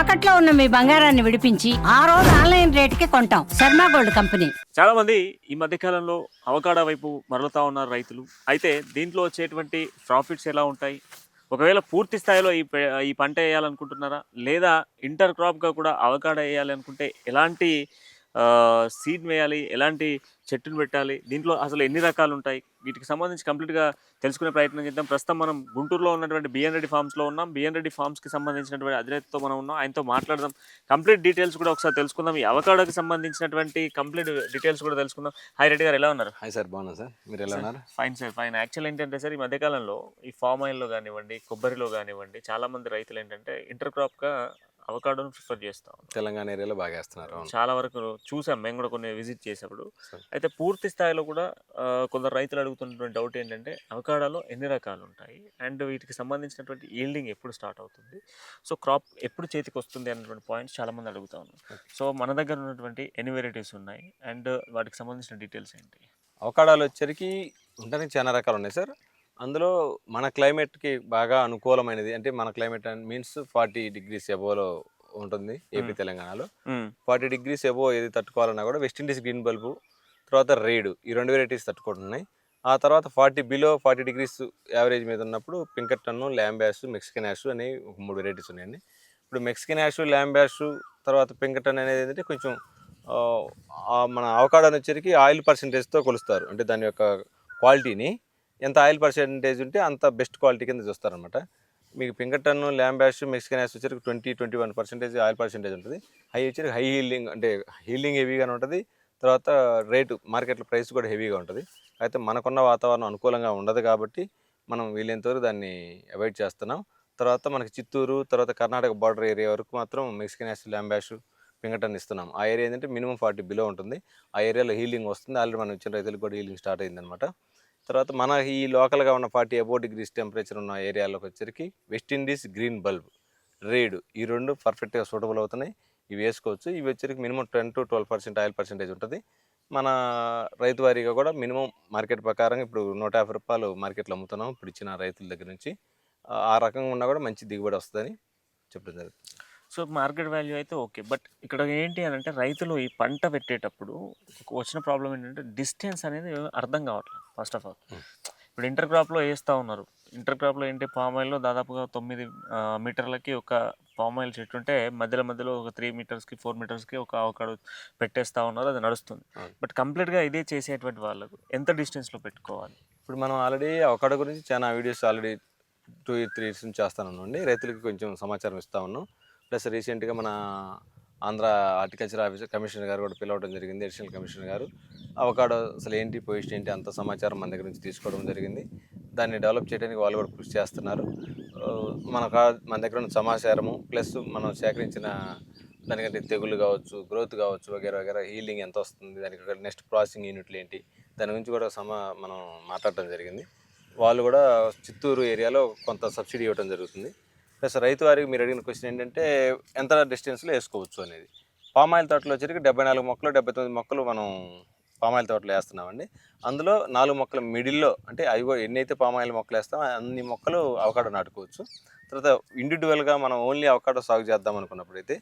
తాకట్లో ఉన్న మీ బంగారాన్ని విడిపించి ఆ రోజు ఆన్లైన్ రేటుకి కొంటాం. Sharma gold company. చాలా మంది ఈ మధ్య కాలంలో వైపు మరలుతా ఉన్నారు రైతులు. అయితే దీంట్లో వచ్చేటువంటి ప్రాఫిట్స్ ఎలా ఉంటాయి? ఒకవేళ పూర్తి స్థాయిలో ఈ ఈ పంట వేయాలనుకుంటున్నారా? లేదా ఇంటర్ క్రాప్గా కూడా అవకాడ వేయాలి అనుకుంటే ఎలాంటి సీడ్ వేయాలి ఎలాంటి చెట్టును పెట్టాలి దీంట్లో అసలు ఎన్ని రకాలు ఉంటాయి వీటికి సంబంధించి కంప్లీట్గా తెలుసుకునే ప్రయత్నం చేద్దాం. ప్రస్తుతం మనం గుంటూరులో ఉన్నటువంటి బిఎన్ రెడ్డి ఫార్మ్స్లో ఉన్నాం. బిఎన్ రెడ్డి ఫార్మ్స్కి సంబంధించినటువంటి అధినేతతో మనం ఉన్నాం. ఆయనతో మాట్లాడదాం. కంప్లీట్ డీటెయిల్స్ కూడా ఒకసారి తెలుసుకుందాం. ఈ అవకాడోకి సంబంధించినటువంటి కంప్లీట్ డీటెయిల్స్ కూడా తెలుసుకుందాం. హాయ్ రెడ్డి గారు ఎలా ఉన్నారు? హాయ్ సార్ బాగున్నా సార్. మీరు ఎలా ఉన్నారు? Fine sir fine. యాక్చువల్ ఏంటంటే సార్ ఈ మధ్యకాలంలో ఈ ఫామ్ ఆయిల్లో కానివ్వండి కొబ్బరిలో కానివ్వండి చాలా మంది రైతులు ఏంటంటే ఇంటర్ క్రాప్గా అవకాడోని ప్రిఫర్ చేస్తా తెలంగాణ ఏరియాలో బాగా వేస్తున్నారు చాలా వరకు చూసాం మేము కూడా కొన్ని విజిట్ చేసేప్పుడు. అయితే పూర్తి స్థాయిలో కూడా కొందరు రైతులు అడుగుతున్నటువంటి డౌట్ ఏంటంటే అవకాడోలో ఎన్ని రకాలు ఉంటాయి? అండ్ వీటికి సంబంధించినటువంటి ఈల్డింగ్ ఎప్పుడు స్టార్ట్ అవుతుంది? సో క్రాప్ ఎప్పుడు చేతికి వస్తుంది అన్నటువంటి పాయింట్స్ చాలా మంది అడుగుతా ఉన్నారు. సో మన దగ్గర ఉన్నటువంటి ఎన్ని వెరైటీస్ ఉన్నాయి? అండ్ వాటికి సంబంధించిన డీటెయిల్స్ ఏంటి? అవకాడాలు వచ్చరికి ఉండడానికి చాలా రకాలు ఉన్నాయి సార్. అందులో మన క్లైమేట్కి బాగా అనుకూలమైనది అంటే మన క్లైమేట్ మీన్స్ ఫార్టీ డిగ్రీస్ ఎబోలో ఉంటుంది ఏపీ. తెలంగాణలో. ఫార్టీ డిగ్రీస్ ఎబో ఏది తట్టుకోవాలన్నా కూడా వెస్ట్ ఇండీస్ గ్రీన్ బల్బు తర్వాత రేడు ఈ రెండు వెరైటీస్ తట్టుకుంటున్నాయి ఆ తర్వాత forty below forty degrees average మీద ఉన్నప్పుడు పింకట్టన్ను ల్యాంబ్యాష్ మెక్సికన్ యాష్ అని ఒక మూడు వెరైటీస్ ఉన్నాయండి ఇప్పుడు మెక్సికన్ యాష్ ల్యాంబ్యాష్ తర్వాత పింకటన్ అనేది ఏంటంటే కొంచెం మన అవకాడో వచ్చరికి ఆయిల్ పర్సంటేజ్తో కొలుస్తారు అంటే దాని యొక్క క్వాలిటీని ఎంత ఆయిల్ పర్సెంటేజ్ ఉంటే అంత బెస్ట్ క్వాలిటీ కింద చూస్తారనమాట మీకు Pinkerton Lamb Hass Mexican Hass వచ్చరికి twenty twenty one percentage oil percentage ఉంటుంది. హై వచ్చరికి హై హీల్డింగ్ అంటే హీల్డింగ్ హెవీగానే ఉంటుంది. తర్వాత రేటు మార్కెట్లో ప్రైస్ కూడా హెవీగా ఉంటుంది. అయితే మనకున్న వాతావరణం అనుకూలంగా ఉండదు కాబట్టి మనం వీలైనంత వరకు దాన్ని అవాయిడ్ చేస్తున్నాం. తర్వాత మనకి చిత్తూరు తర్వాత కర్ణాటక బార్డర్ ఏరియా వరకు మాత్రం మెక్సికన్ యాష్ ల్యాంబ్యాష్ పింగటన్ ఇస్తున్నాం. ఆ ఏరియా ఏంటంటే మినిమం ఫార్టీ బిలో ఉంటుంది. ఆ ఏరియాలో హీలింగ్ వస్తుంది. ఆల్రెడీ మనం ఇచ్చిన రైతులకు కూడా హీలింగ్ స్టార్ట్ అయిందనమాట తర్వాత మన ఈ లోకల్గా ఉన్న ఫార్టీ అబో డిగ్రీస్ టెంపరేచర్ ఉన్న ఏరియాలోకి వచ్చరికి వెస్టిండీస్ గ్రీన్ బల్బ్ రేడ్ ఈ రెండు పర్ఫెక్ట్గా సూటబుల్ అవుతున్నాయి. ఇవి వేసుకోవచ్చు. ఇవి వచ్చరికి minimum ten to twelve percent oil percentage ఉంటుంది. మన రైతు వారీగా కూడా మినిమం మార్కెట్ ప్రకారం ఇప్పుడు నూట యాభై రూపాయలు మార్కెట్లో అమ్ముతున్నాం ఇప్పుడు ఇచ్చిన రైతుల దగ్గర నుంచి. ఆ- రకంగా ఉన్నా కూడా మంచి దిగుబడి వస్తుందని చెప్పడం జరుగుతుంది. సో మార్కెట్ వాల్యూ అయితే ఓకే. బట్ ఇక్కడ ఏంటి అని అంటే రైతులు ఈ పంట పెట్టేటప్పుడు వచ్చిన ప్రాబ్లం ఏంటంటే డిస్టెన్స్ అనేది అర్థం కావట్లేదు. First of all. ఇప్పుడు ఇంటర్ క్రాప్లో వేస్తూ ఉన్నారు. ఇంటర్ క్రాప్లో ఏంటి పామ్ ఆయిల్లో దాదాపుగా తొమ్మిది మీటర్లకి ఒక పామ్ ఆయిల్ చెట్టు ఉంటే మధ్యలో మధ్యలో ఒక త్రీ మీటర్స్కి ఫోర్ మీటర్స్కి ఒక అవకాడో పెట్టేస్తూ ఉన్నారు అది నడుస్తుంది. బట్ కంప్లీట్గా ఇదే చేసేటువంటి వాళ్ళకు ఎంత డిస్టెన్స్లో పెట్టుకోవాలి? ఇప్పుడు మనం ఆల్రెడీ అవకాడో గురించి చాలా videos already two three years నుంచి చేస్తానండి రైతులకి కొంచెం సమాచారం ఇస్తా ఉన్నాం. ప్లస్ రీసెంట్గా మన ఆంధ్ర హార్టికల్చర్ ఆఫీసర్ కమిషనర్ గారు కూడా పిలవడం జరిగింది అడిషనల్ కమిషనర్ గారు. అవకాడో అసలు ఏంటి పొజిషన్ ఏంటి అంత సమాచారం మన దగ్గర నుంచి తీసుకోవడం జరిగింది. దాన్ని డెవలప్ చేయడానికి వాళ్ళు కూడా కృషి చేస్తున్నారు. మన మన దగ్గర ఉన్న సమాచారము ప్లస్ మనం సేకరించిన దానికంటే తెగులు కావచ్చు గ్రోత్ కావచ్చు వగేర వగేర హీలింగ్ ఎంత వస్తుంది దానికి నెక్స్ట్ ప్రాసెసింగ్ యూనిట్లు ఏంటి దాని గురించి కూడా సమా మనం మాట్లాడటం జరిగింది. వాళ్ళు కూడా చిత్తూరు ఏరియాలో కొంత సబ్సిడీ ఇవ్వడం జరుగుతుంది. ప్లస్ రైతు వారికి మీరు అడిగిన క్వశ్చన్ ఏంటంటే ఎంత డిస్టెన్స్లో వేసుకోవచ్చు అనేది. పామాయిల్ తోటలో వచ్చరికి డెబ్బై నాలుగు మొక్కలు డెబ్బై తొమ్మిది మొక్కలు మనం పామాయిల్ తోటలు వేస్తున్నామండి. అందులో నాలుగు మొక్కలు మిడిల్లో అంటే అవి ఎన్నైతే పామాయిల్ మొక్కలు వేస్తామో అన్ని మొక్కలు అవకాడో నాటుకోవచ్చు. తర్వాత ఇండివిజువల్గా మనం ఓన్లీ అవకాడో సాగు చేద్దాం అనుకున్నప్పుడు అయితే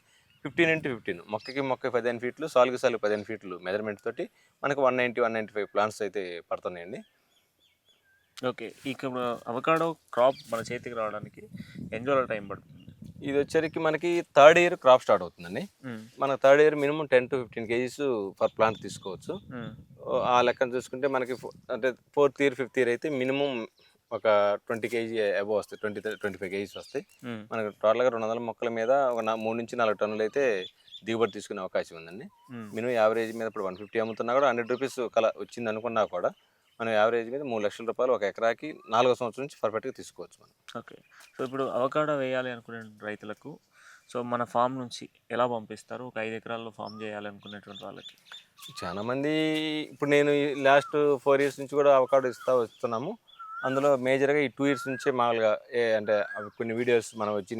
ఫిఫ్టీన్ ఇంటూ ఫిఫ్టీన్ మొక్కకి మొక్క పదిహేను ఫీట్లు సాలుకి సాలు పదిహేను ఫీట్లు మెజర్మెంట్ తోటి మనకు one ninety one ninety five plants అయితే పడుతున్నాయండి. ఓకే ఇక అవకాడో క్రాప్ మన చేతికి రావడానికి ఎన్ని రోజుల టైం పడుతుంది? ఇది వచ్చరికి మనకి థర్డ్ ఇయర్ క్రాప్ స్టార్ట్ అవుతుందండి. మన third year minimum ten to fifteen kgs per plant తీసుకోవచ్చు. ఆ లెక్కన చూసుకుంటే మనకి అంటే ఫోర్త్ ఇయర్ ఫిఫ్త్ ఇయర్ అయితే మినిమం ఒక ట్వంటీ కేజీ అబవ్ వస్తాయి ట్వంటీ ట్వంటీ ఫైవ్ కేజీస్ వస్తాయి. మనకు టోటల్గా రెండు వందల మొక్కల మీద ఒక మూడు నుంచి నాలుగు టన్నులు అయితే దిగుబడి తీసుకునే అవకాశం ఉందండి. మినిమం యావరేజ్ మీద ఇప్పుడు వన్ ఫిఫ్టీ అమ్ముతున్నా కూడా హండ్రెడ్ రూపీస్ కల వచ్చింది అనుకున్నా కూడా మనం యావరేజ్ మీద మూడు లక్షల రూపాయలు ఒక ఎకరాకి నాలుగో సంవత్సరం నుంచి పర్ఫెక్ట్గా తీసుకోవచ్చు మనం. ఓకే. సో ఇప్పుడు అవకాడో వేయాలి అనుకునే రైతులకు సో మన ఫామ్ నుంచి ఎలా పంపిస్తారు? ఒక ఐదు ఎకరాల్లో ఫామ్ చేయాలి అనుకునేటువంటి వాళ్ళకి. చాలా మంది ఇప్పుడు నేను లాస్ట్ ఫోర్ ఇయర్స్ నుంచి కూడా అవకాడో ఇస్తా వస్తున్నాము. అందులో మేజర్గా ఈ టూ ఇయర్స్ నుంచే మామూలుగా ఏ అంటే కొన్ని వీడియోస్ మనం వచ్చి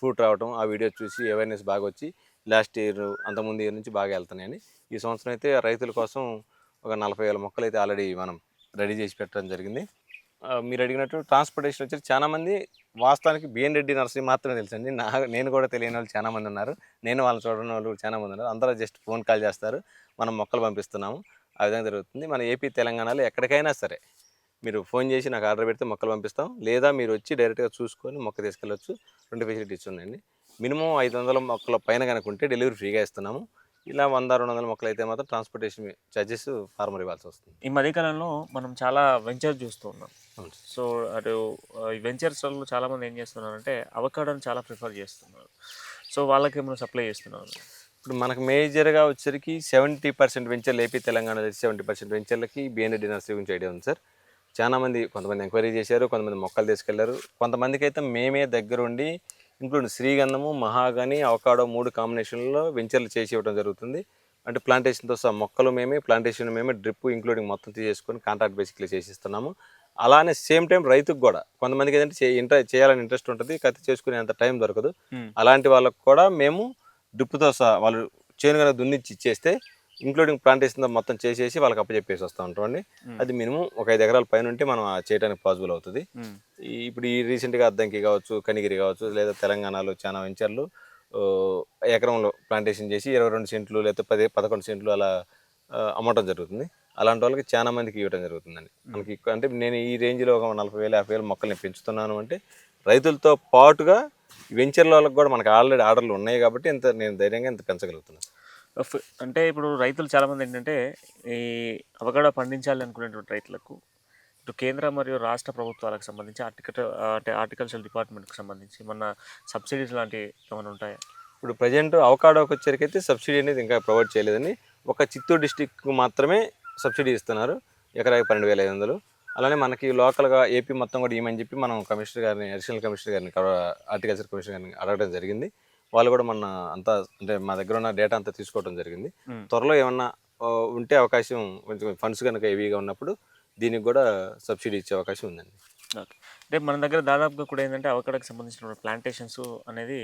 ఫ్రూట్ రావటం ఆ వీడియోస్ చూసి అవేర్నెస్ బాగా వచ్చి లాస్ట్ ఇయర్ అంతకుముందు ఇయర్ నుంచి బాగా వెళ్తున్నాయని. ఈ సంవత్సరం అయితే రైతుల కోసం ఒక నలభై వేల మొక్కలు అయితే ఆల్రెడీ మనం రెడీ చేసి పెట్టడం జరిగింది. మీరు అడిగినట్టు ట్రాన్స్పోర్టేషన్ వచ్చి చాలామంది వాస్తవానికి బిఎన్ రెడ్డి నర్సరీ మాత్రమే తెలుసండి. నా నేను కూడా తెలియని వాళ్ళు చాలామంది ఉన్నారు. నేను వాళ్ళని చూడని వాళ్ళు చాలామంది ఉన్నారు. అందరూ జస్ట్ ఫోన్ కాల్ చేస్తారు. మనం మొక్కలు పంపిస్తున్నాము. ఆ విధంగా జరుగుతుంది. మన ఏపీ తెలంగాణలో ఎక్కడికైనా సరే మీరు ఫోన్ చేసి నాకు ఆర్డర్ పెడితే మొక్కలు పంపిస్తాం. లేదా మీరు వచ్చి డైరెక్ట్గా చూసుకొని మొక్క తీసుకెళ్ళొచ్చు. రెండు ఫెసిలిటీస్ ఉన్నాయండి. మినిమం ఐదు వందల మొక్కల పైన కనుక ఉంటే డెలివరీ ఫ్రీగా ఇస్తున్నాము. ఇలా వంద రెండు వందల మొక్కలు అయితే మాత్రం ట్రాన్స్పోర్టేషన్ ఛార్జెస్ ఫార్మర్ ఇవ్వాల్సి వస్తుంది. ఈ మధ్యకాలంలో మనం చాలా వెంచర్ చూస్తూ ఉన్నాం. సో అటు ఈ వెంచర్స్లో చాలా మంది ఏం చేస్తున్నారంటే అవకాడోని చాలా ప్రిఫర్ చేస్తున్నారు. సో వాళ్ళకి ఏమైనా సప్లై చేస్తున్నారు? ఇప్పుడు మనకు మేజర్గా వచ్చరికి సెవెంటీ పర్సెంట్ వెంచర్లు ఏపీ తెలంగాణ సెవెంటీ పర్సెంట్ వెంచర్లకి బిఎన్రెడ్డి నర్సరీ గురించి ఐడియా ఉంది సార్. చాలా మంది కొంతమంది ఎంక్వైరీ చేశారు కొంతమంది మొక్కలు తీసుకెళ్ళారు. కొంతమందికి అయితే మేమే దగ్గరుండి ఇంక్లూడ్ శ్రీగంధము మహాగని అవకాడో మూడు కాంబినేషన్లో వెంచర్లు చేసి ఇవ్వడం జరుగుతుంది. అంటే ప్లాంటేషన్తో సహా మొక్కలు మేమే ప్లాంటేషన్ మేమే డ్రిప్ ఇంక్లూడింగ్ మొత్తం తీసేసుకొని కాంట్రాక్ట్ బేసిక్లీ చేసిస్తున్నాము. అలానే సేమ్ టైం రైతుకు కూడా కొంతమందికి ఏంటంటే ఇంట్రె చేయాలని ఇంట్రెస్ట్ ఉంటుంది కత్తి చేసుకునేంత టైం దొరకదు. అలాంటి వాళ్ళకు కూడా మేము డ్రిప్తో సహా వాళ్ళు చేను కనుక దున్నిచ్చి ఇచ్చేస్తే ఇంక్లూడింగ్ ప్లాంటేషన్ మొత్తం చేసేసి వాళ్ళకి అప్పచెప్పేసి వస్తూ ఉంటామండి Hmm. అది మినిమం ఒక ఐదు ఎకరాల పైన ఉంటే మనం చేయడానికి పాసిబుల్ అవుతుంది. ఇప్పుడు ఈ రీసెంట్గా అద్దంకి కావచ్చు కనిగిరి కావచ్చు లేదా తెలంగాణలో చాలా వెంచర్లు ఎకరంలో ప్లాంటేషన్ చేసి ఇరవై రెండు సెంట్లు లేకపోతే పది పదకొండు సెంట్లు అలా అమ్మటం జరుగుతుంది. అలాంటి వాళ్ళకి చాలా మందికి ఇవ్వడం జరుగుతుందండి. మనకి అంటే నేను ఈ రేంజ్లో ఒక నలభై వేలు యాభై వేలు మొక్కల్ని పెంచుతున్నాను అంటే రైతులతో పాటుగా వెంచర్ల వాళ్ళకి కూడా మనకి ఆల్రెడీ ఆర్డర్లు ఉన్నాయి కాబట్టి ఇంత నేను ధైర్యంగా ఇంత పెంచగలుగుతున్నాను. అంటే ఇప్పుడు రైతులు చాలామంది ఏంటంటే ఈ అవగాడ పండించాలి అనుకునేటువంటి రైతులకు ఇటు కేంద్ర మరియు రాష్ట్ర ప్రభుత్వాలకు సంబంధించి ఆర్టికల్ అంటే ఆర్టికల్చర్ డిపార్ట్మెంట్కి సంబంధించి మన సబ్సిడీస్ లాంటివి ఏమైనా ఉంటాయా? ఇప్పుడు ప్రజెంట్ అవకాడోకి వచ్చేసరికైతే సబ్సిడీ అనేది ఇంకా ప్రొవైడ్ చేయలేదని ఒక చిత్తూరు డిస్టిక్ మాత్రమే సబ్సిడీ ఇస్తున్నారు. ఎకరాకి పన్నెండు వేల ఐదు వందలు. అలానే మనకి లోకల్గా ఏపీ మొత్తం కూడా ఇవ్వమని చెప్పి మనం కమిషనర్ గారిని అడిషనల్ కమిషనర్ గారిని హార్టికల్చర్ కమిషనర్ గారిని అడగడం జరిగింది. వాళ్ళు కూడా మన అంతా అంటే మా దగ్గర ఉన్న డేటా అంతా తీసుకోవడం జరిగింది. త్వరలో ఏమన్నా ఉంటే అవకాశం కొంచెం ఫండ్స్ కనుక హెవీగా ఉన్నప్పుడు దీనికి కూడా సబ్సిడీ ఇచ్చే అవకాశం ఉందండి. అంటే మన దగ్గర దాదాపుగా కూడా ఏంటంటే అవకాడోకి సంబంధించిన ప్లాంటేషన్స్ అనేది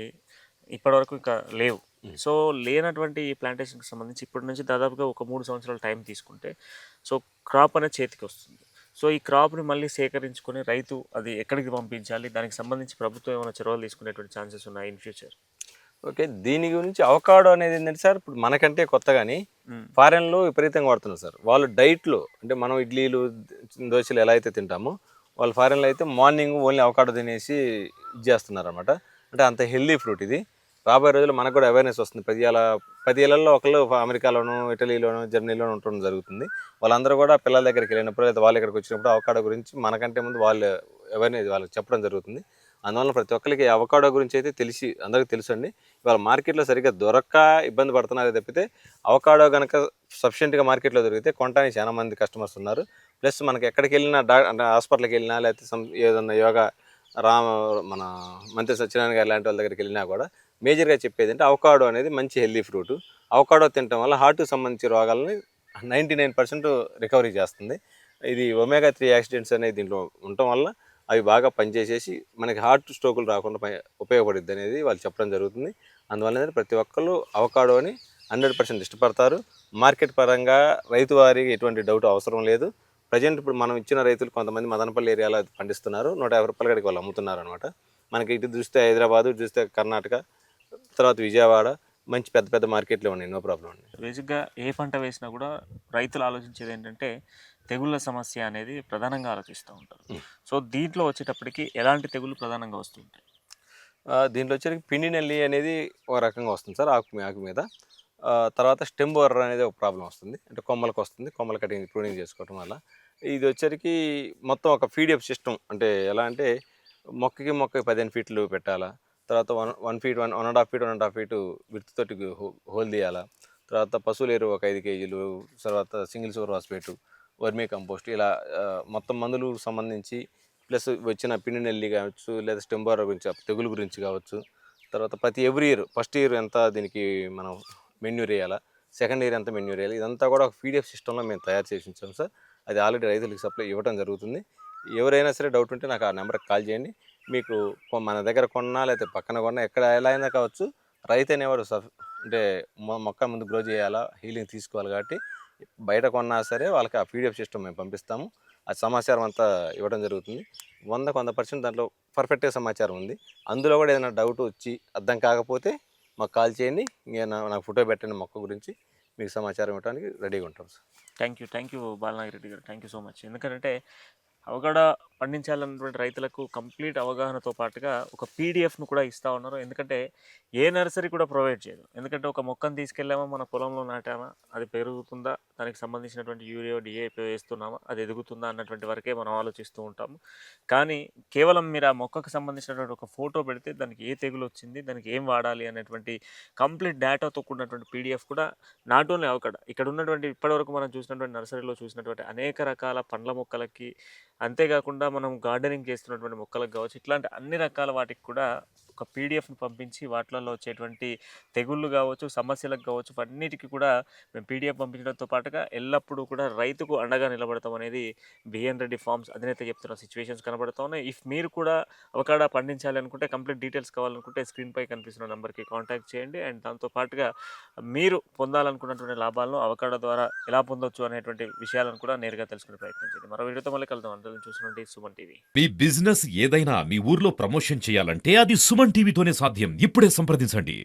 ఇప్పటివరకు ఇంకా లేవు. సో లేనటువంటి ఈ ప్లాంటేషన్కి సంబంధించి ఇప్పటి నుంచి దాదాపుగా ఒక మూడు సంవత్సరాల టైం తీసుకుంటే సో క్రాప్ అనేది చేతికి వస్తుంది. సో ఈ క్రాప్ని మళ్ళీ సేకరించుకొని రైతు అది ఎక్కడికి పంపించాలి? దానికి సంబంధించి ప్రభుత్వం ఏమైనా చొరవలు తీసుకునేటువంటి ఛాన్సెస్ ఉన్నాయి ఇన్ ఫ్యూచర్ ఓకే దీని గురించి అవకాడో అనేది ఏంటంటే సార్ ఇప్పుడు మనకంటే కొత్త కానీ ఫారెన్లో విపరీతంగా వాడుతున్నారు సార్. వాళ్ళు డైట్లో అంటే మనం ఇడ్లీలు దోశలు ఎలా అయితే తింటామో వాళ్ళు ఫారెన్లో అయితే మార్నింగ్ ఓన్లీ అవకాడో తినేసి ఇది చేస్తున్నారు అనమాట అంటే అంత హెల్దీ ఫ్రూట్ ఇది. రాబోయే రోజుల్లో మనకు కూడా అవేర్నెస్ వస్తుంది. ప్రతి ఏళ్ళ పది ఏళ్ళల్లో ఒకళ్ళు అమెరికాలోను ఇటలీలోను జర్మనీలోను ఉండటం జరుగుతుంది. వాళ్ళందరూ కూడా పిల్లల దగ్గరికి వెళ్ళినప్పుడు లేదా వాళ్ళ ఇక్కడికి వచ్చినప్పుడు అవకాడో గురించి మనకంటే ముందు వాళ్ళు అవేర్నెస్ వాళ్ళకి చెప్పడం జరుగుతుంది. అందువల్ల ప్రతి ఒక్కరికి అవకాడో గురించి అయితే తెలిసి అందరికీ తెలుసు అండి ఇవాళ మార్కెట్లో సరిగ్గా దొరక్క ఇబ్బంది పడుతున్నారు తప్పితే అవకాడో కనుక సఫిషియెంట్గా మార్కెట్లో దొరికితే కొనడానికి చాలా మంది కస్టమర్స్ ఉన్నారు. ప్లస్ మనకి ఎక్కడికి వెళ్ళినా డా అంటే హాస్పిటల్కి వెళ్ళినా లేకపోతే some ఏదన్నా యోగా రామ మన మంత్రి సత్యనారాయణ గారు లాంటి వాళ్ళ దగ్గరికి వెళ్ళినా కూడా మేజర్గా చెప్పేది అంటే అవకాడో అనేది మంచి హెల్దీ ఫ్రూట్. అవకాడో తినడం వల్ల హార్ట్కి సంబంధించిన రోగాలని నైంటీ నైన్ పర్సెంట్ రికవరీ చేస్తుంది. ఇది ఒమేగా త్రీ యాక్సిడెంట్స్ అనేది దీంట్లో ఉండటం వల్ల అవి బాగా పనిచేసేసి మనకి హార్ట్ స్ట్రోకులు రాకుండా ఉపయోగపడుద్ది అనేది వాళ్ళు చెప్పడం జరుగుతుంది. అందువల్ల ప్రతి ఒక్కళ్ళు అవకాడోని హండ్రెడ్ పర్సెంట్ ఇష్టపడతారు. మార్కెట్ పరంగా రైతు వారికి ఎటువంటి డౌట్ అవసరం లేదు. ప్రజెంట్ ఇప్పుడు మనం ఇచ్చిన రైతులు కొంతమంది మదనపల్లి ఏరియాలో పండిస్తున్నారు. నూట యాభై రూపాయల కాడికి వాళ్ళు అమ్ముతున్నారు అనమాట మనకి ఇటు చూస్తే హైదరాబాదు చూస్తే కర్ణాటక తర్వాత విజయవాడ మంచి పెద్ద పెద్ద మార్కెట్లో ఉన్నాయి. నో ప్రాబ్లం అండి. బేసిక్గా ఏ పంట వేసినా కూడా రైతులు ఆలోచించేది ఏంటంటే తెగుళ్ళ సమస్య అనేది ప్రధానంగా ఆలోచిస్తూ ఉంటారు. సో దీంట్లో వచ్చేటప్పటికి ఎలాంటి తెగుళ్ళు ప్రధానంగా వస్తుంటాయి? దీంట్లో వచ్చేసరికి పిండి నల్లి అనేది ఒక రకంగా వస్తుంది సార్ ఆకు ఆకు మీద. తర్వాత స్టెమ్ బోర్ర అనేది ఒక ప్రాబ్లం వస్తుంది. అంటే కొమ్మలకు వస్తుంది కొమ్మల కటింగ్ ప్రూనింగ్ చేసుకోవటం వల్ల. ఇది వచ్చరికి మొత్తం ఒక ఫీడిఎఫ్ సిస్టమ్. అంటే ఎలా అంటే మొక్కకి మొక్కకి పదిహేను ఫీట్లు పెట్టాలా తర్వాత one one feet one one and half feet one and half feet with తోటి హో- హోల్ తీయాలా తర్వాత పశువుల ఎరువు ఒక ఐదు కేజీలు తర్వాత single super phosphate vermicompost. ఇలా మొత్తం మందులు సంబంధించి ప్లస్ వచ్చిన పిండి నెల్లి కావచ్చు లేదా స్టెంబర్ గురించి తెగులు గురించి కావచ్చు. తర్వాత ప్రతి ఎవ్రీ ఇయర్ ఫస్ట్ ఇయర్ ఎంత దీనికి మనం మెన్యూర్ వేయాలా సెకండ్ ఇయర్ ఎంత మెన్యూర్ వేయాలి ఇదంతా కూడా ఒక పీడిఎఫ్ సిస్టంలో మేము తయారు చేసి ఉంచాం సార్. అది ఆల్రెడీ రైతులకు సప్లై ఇవ్వడం జరుగుతుంది. ఎవరైనా సరే డౌట్ ఉంటే నాకు ఆ నెంబర్కి కాల్ చేయండి. మీకు కొ- మన దగ్గర కొన్నా లేకపోతే పక్కన కొన్నా ఎక్కడ ఎలా అయినా కావచ్చు రైతు అనేవాడు సఫ్ అంటే మొ- మొక్క ముందు గ్రో చేయాలా హీలింగ్ తీసుకోవాలి కాబట్టి బయట కొన్నా సరే వాళ్ళకి ఆ పీడిఎఫ్ సిస్టమ్ మేము పంపిస్తాము. ఆ సమాచారం అంతా ఇవ్వడం జరుగుతుంది. వందకు వంద పర్సెంట్ దాంట్లో పర్ఫెక్ట్గా సమాచారం ఉంది. అందులో కూడా ఏదైనా డౌట్ వచ్చి అర్థం కాకపోతే మాకు కాల్ చేయండి. నేను నాకు ఫోటో పెట్టండి మొక్క గురించి. మీకు సమాచారం ఇవ్వడానికి రెడీగా ఉంటాం sir. Thank you thank you Balanagireddy గారు. Thank you so much. ఎందుకంటే అవగాడ పండించాలన్నటువంటి రైతులకు కంప్లీట్ అవగాహనతో పాటుగా ఒక పీడిఎఫ్ను కూడా ఇస్తూ ఉన్నారు. ఎందుకంటే ఏ నర్సరీ కూడా ప్రొవైడ్ చేయదు. ఎందుకంటే ఒక మొక్కను తీసుకెళ్ళామా మన పొలంలో నాటామా అది పెరుగుతుందా దానికి సంబంధించినటువంటి యూరియా డిఏపీ వేస్తున్నామా అది ఎదుగుతుందా అన్నటువంటి వరకే మనం ఆలోచిస్తూ ఉంటాము. కానీ కేవలం మీరు ఆ మొక్కకు సంబంధించినటువంటి ఒక ఫోటో పెడితే దానికి ఏ తెగులు వచ్చింది దానికి ఏం వాడాలి అనేటువంటి కంప్లీట్ డేటాతో కూడినటువంటి పీడిఎఫ్ కూడా నాట్ ఓన్లీ అవకడ ఇక్కడ ఉన్నటువంటి ఇప్పటివరకు మనం చూసినటువంటి నర్సరీలో చూసినటువంటి అనేక రకాల పండ్ల మొక్కలకి అంతేకాకుండా మనం గార్డెనింగ్ చేస్తున్నటువంటి మొక్కలకు కావచ్చు ఇట్లాంటి అన్ని రకాల వాటికి కూడా ఒక పీడిఎఫ్ని పంపించి వాటిలలో వచ్చేటువంటి తెగుళ్ళు కావచ్చు సమస్యలకు కావచ్చు అన్నిటికీ కూడా మేము పీడిఎఫ్ పంపించడంతో పాటుగా ఎల్లప్పుడూ కూడా రైతుకు అండగా నిలబడతాం అనేది బిఎన్ రెడ్డి ఫార్మ్స్ అధినేత చెప్తున్న సిచ్యువేషన్స్ కనబడుతూ ఉన్నాయి ఇఫ్ మీరు కూడా అవకాడ పండించాలి అనుకుంటే కంప్లీట్ డీటెయిల్స్ కావాలనుకుంటే స్క్రీన్పై కనిపిస్తున్న నెంబర్కి కాంటాక్ట్ చేయండి. అండ్ దాంతో పాటుగా మీరు పొందాలనుకున్నటువంటి లాభాలను అవకాడ ద్వారా ఎలా పొందొచ్చు అనేటువంటి విషయాలను కూడా నేరుగా తెలుసుకునే ప్రయత్నం చేయండి. మరో వీడియోతో మళ్ళీ కలుద్దాం. అందరం చూసినటువంటి సుమన్ టీవీ. మీ బిజినెస్ ఏదైనా మీ ఊర్లో ప్రమోషన్ చేయాలంటే అది సుమన్ టీవీతోనే సాధ్యం. ఇప్పుడే సంప్రదించండి.